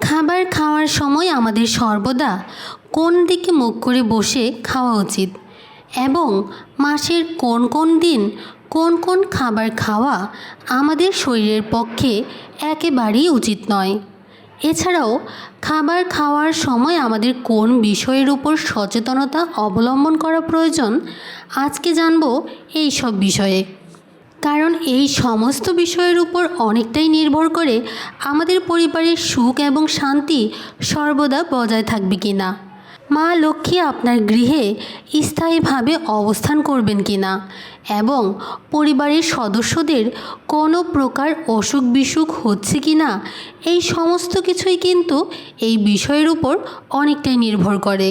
খাবার খাওয়ার সময় আমাদের সর্বদা কোন দিকে মুখ করে বসে খাওয়া উচিত? এবং মাসের কোন কোন দিন কোন কোন খাবার খাওয়া আমাদের শরীরের পক্ষে একেবারেই উচিত নয়? এছাড়াও, খাবার খাওয়ার সময় আমাদের কোন বিষয়ের উপর সচেতনতা অবলম্বন করা প্রয়োজন? আজকে জানব এই সব বিষয়ে। কারণ এই সমস্ত বিষয়ের উপর অনেকটাই নির্ভর করে আমাদের পরিবারের সুখ এবং শান্তি সর্বদা বজায় থাকবে কি না। মা লক্ষ্মী আপনার গৃহে স্থায়ীভাবে অবস্থান করবেন কি না এবং পরিবারের সদস্যদের কোনো প্রকার অসুখ বিসুখ হচ্ছে কি না এই সমস্ত কিছুই কিন্তু এই বিষয়ের উপর অনেকটাই নির্ভর করে।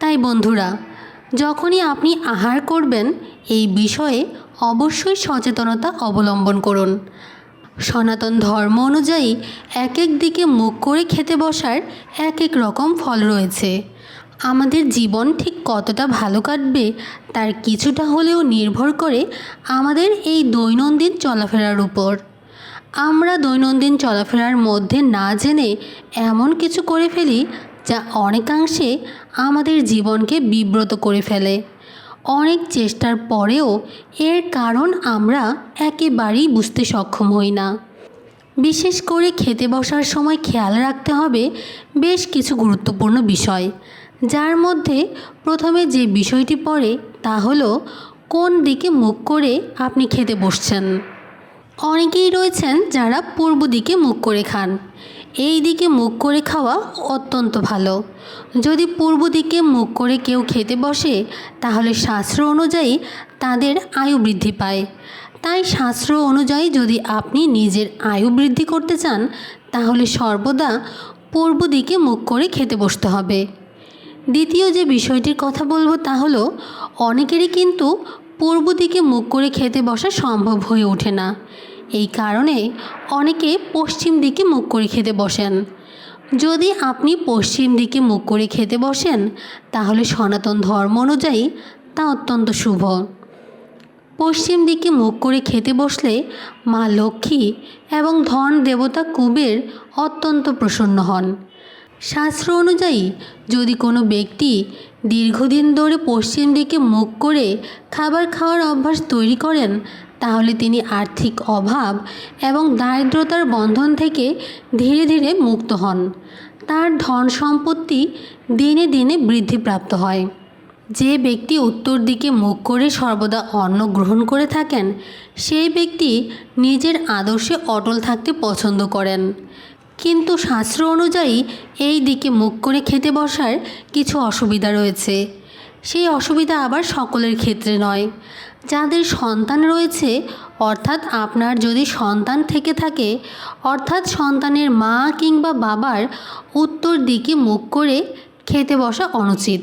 তাই বন্ধুরা, যখনই আপনি আহার করবেন, এই বিষয়ে অবশ্যই সচেতনতা অবলম্বন করুন। সনাতন ধর্ম অনুযায়ী এক এক দিকে মুখ করে খেতে বসার এক এক রকম ফল রয়েছে। আমাদের জীবন ঠিক কতটা ভালো কাটবে তার কিছুটা হলেও নির্ভর করে আমাদের এই দৈনন্দিন চলাফেরার উপর। আমরা দৈনন্দিন চলাফেরার মধ্যে না জেনে এমন কিছু করে ফেলি যা অনেকাংশে আমাদের জীবনকে বিব্রত করে ফেলে। অনেক চেষ্টার পরেও এর কারণ আমরা একেবারেই বুঝতে সক্ষম হই না। বিশেষ করে খেতে বসার সময় খেয়াল রাখতে হবে বেশ কিছু গুরুত্বপূর্ণ বিষয়, যার মধ্যে প্রথমে যে বিষয়টি পড়ে তা হলো কোন দিকে মুখ করে আপনি খেতে বসছেন। অনেকেই রয়েছেন যারা পূর্ব দিকে মুখ করে খান। এই দিকে মুখ করে খাওয়া অত্যন্ত ভালো। যদি পূর্ব দিকে মুখ করে কেউ খেতে বসে, তাহলে শাস্ত্র অনুযায়ী তাদের আয়ু বৃদ্ধি পায়। তাই শাস্ত্র অনুযায়ী যদি আপনি নিজের আয়ু বৃদ্ধি করতে চান, তাহলে সর্বদা পূর্ব দিকে মুখ করে খেতে বসতে হবে। দ্বিতীয় যে বিষয়টির কথা বলব তা হলো, অনেকেরই কিন্তু পূর্ব দিকে মুখ করে খেতে বসা সম্ভব হয়ে ওঠে না। এই কারণে অনেকে পশ্চিম দিকে মুখ করে খেতে বসেন। যদি আপনি পশ্চিম দিকে মুখ করে খেতে বসেন, তাহলে সনাতন ধর্ম অনুযায়ী তা অত্যন্ত শুভ। পশ্চিম দিকে মুখ করে খেতে বসলে মা লক্ষ্মী এবং ধন দেবতা কুবের অত্যন্ত প্রসন্ন হন। শাস্ত্র অনুযায়ী যদি কোনো ব্যক্তি দীর্ঘদিন ধরে পশ্চিম দিকে মুখ করে খাবার খাওয়ার অভ্যাস তৈরি করেন তাহলে তিনি আর্থিক অভাব এবং দারিদ্রতার বন্ধন থেকে ধীরে ধীরে মুক্ত হন। তার ধন সম্পত্তি দিনে দিনে বৃদ্ধিপ্রাপ্ত হয়। যে ব্যক্তি উত্তর দিকে মুখ করে সর্বদা অন্ন গ্রহণ করে থাকেন, সেই ব্যক্তি নিজের আদর্শে অটল থাকতে পছন্দ করেন। কিন্তু শাস্ত্র অনুযায়ী এই দিকে মুখ করে খেতে বসার কিছু অসুবিধা রয়েছে। সেই অসুবিধা আবার সকলের ক্ষেত্রে নয়। যাদের সন্তান রয়েছে, অর্থাৎ আপনার যদি সন্তান থেকে থাকে, অর্থাৎ সন্তানের মা কিংবা বাবার উত্তর দিকে মুখ করে খেতে বসা অনুচিত।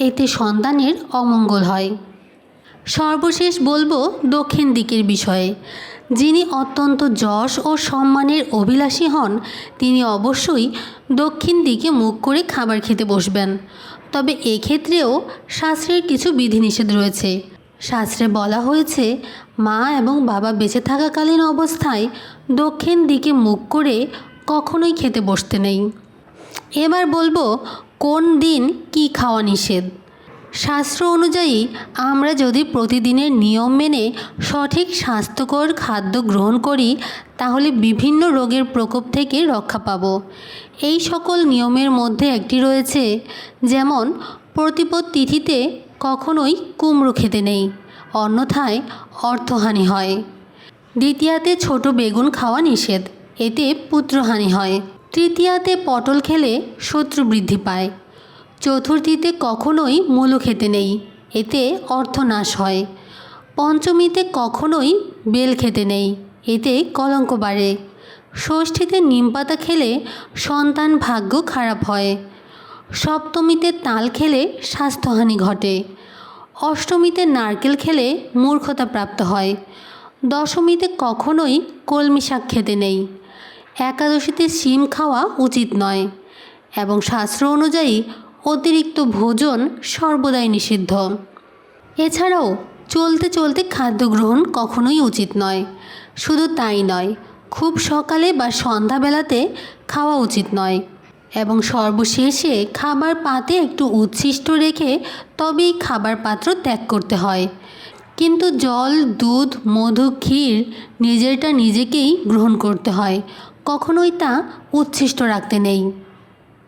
এতে সন্তানের অমঙ্গল হয়। সর্বশেষ বলব দক্ষিণ দিকের বিষয়ে। যিনি অত্যন্ত যশ ও সম্মানের অভিলাষী হন, তিনি অবশ্যই দক্ষিণ দিকে মুখ করে খাবার খেতে বসবেন। তবে এক্ষেত্রেও শাস্ত্রের কিছু বিধিনিষেধ রয়েছে। শাস্ত্রে বলা হয়েছে, মা এবং বাবা বেঁচে থাকাকালীন অবস্থায় দক্ষিণ দিকে মুখ করে কখনোই খেতে বসতে নেই। এবার বলব, কোন দিন কি খাওয়া নিষেধ? শাস্ত্র অনুযায়ী, আমরা যদি প্রতিদিনের নিয়ম মেনে সঠিক স্বাস্থ্যকর খাদ্য গ্রহণ করি, তাহলে বিভিন্ন রোগের প্রকোপ থেকে রক্ষা পাব। এই সকল নিয়মের মধ্যে একটি রয়েছে, যেমন প্রতিপদ তিথিতে কখনোই কুমড়ো খেতে নেই, অন্যথায় অর্থহানি হয়। দ্বিতীয়াতে ছোট বেগুন খাওয়া নিষেধ, এতে পুত্রহানি হয়। তৃতীয়াতে পটল খেলে শত্রু বৃদ্ধি পায়। চতুর্থীতে কখনোই মূলো খেতে নেই, এতে অর্থনাশ হয়। পঞ্চমীতে কখনোই বেল খেতে নেই, এতে কলঙ্ক বাড়ে। ষষ্ঠীতে নিমপাতা খেলে সন্তান ভাগ্য খারাপ হয়। সপ্তমীতে তাল খেলে স্বাস্থ্যহানি ঘটে। অষ্টমীতে নারকেল খেলে মূর্খতা প্রাপ্ত হয়। দশমীতে কখনোই কলমি শাক খেতে নেই। একাদশীতে শিম খাওয়া উচিত নয় এবং শাস্ত্র অনুযায়ী অতিরিক্ত ভোজন সর্বদাই নিষিদ্ধ। এছাড়াও চলতে চলতে খাদ্য গ্রহণ কখনোই উচিত নয়। শুধু তাই নয়, খুব সকালে বা সন্ধ্যাবেলাতে খাওয়া উচিত নয়। এবং সর্বশেষে খাবার পাতে একটু উচ্ছিষ্ট রেখে তবেই খাবার পাত্র ত্যাগ করতে হয়। কিন্তু জল, দুধ, মধু, ক্ষীর নিজেরটা নিজেকেই গ্রহণ করতে হয়। কখনোই তা উচ্ছিষ্ট রাখতে নেই।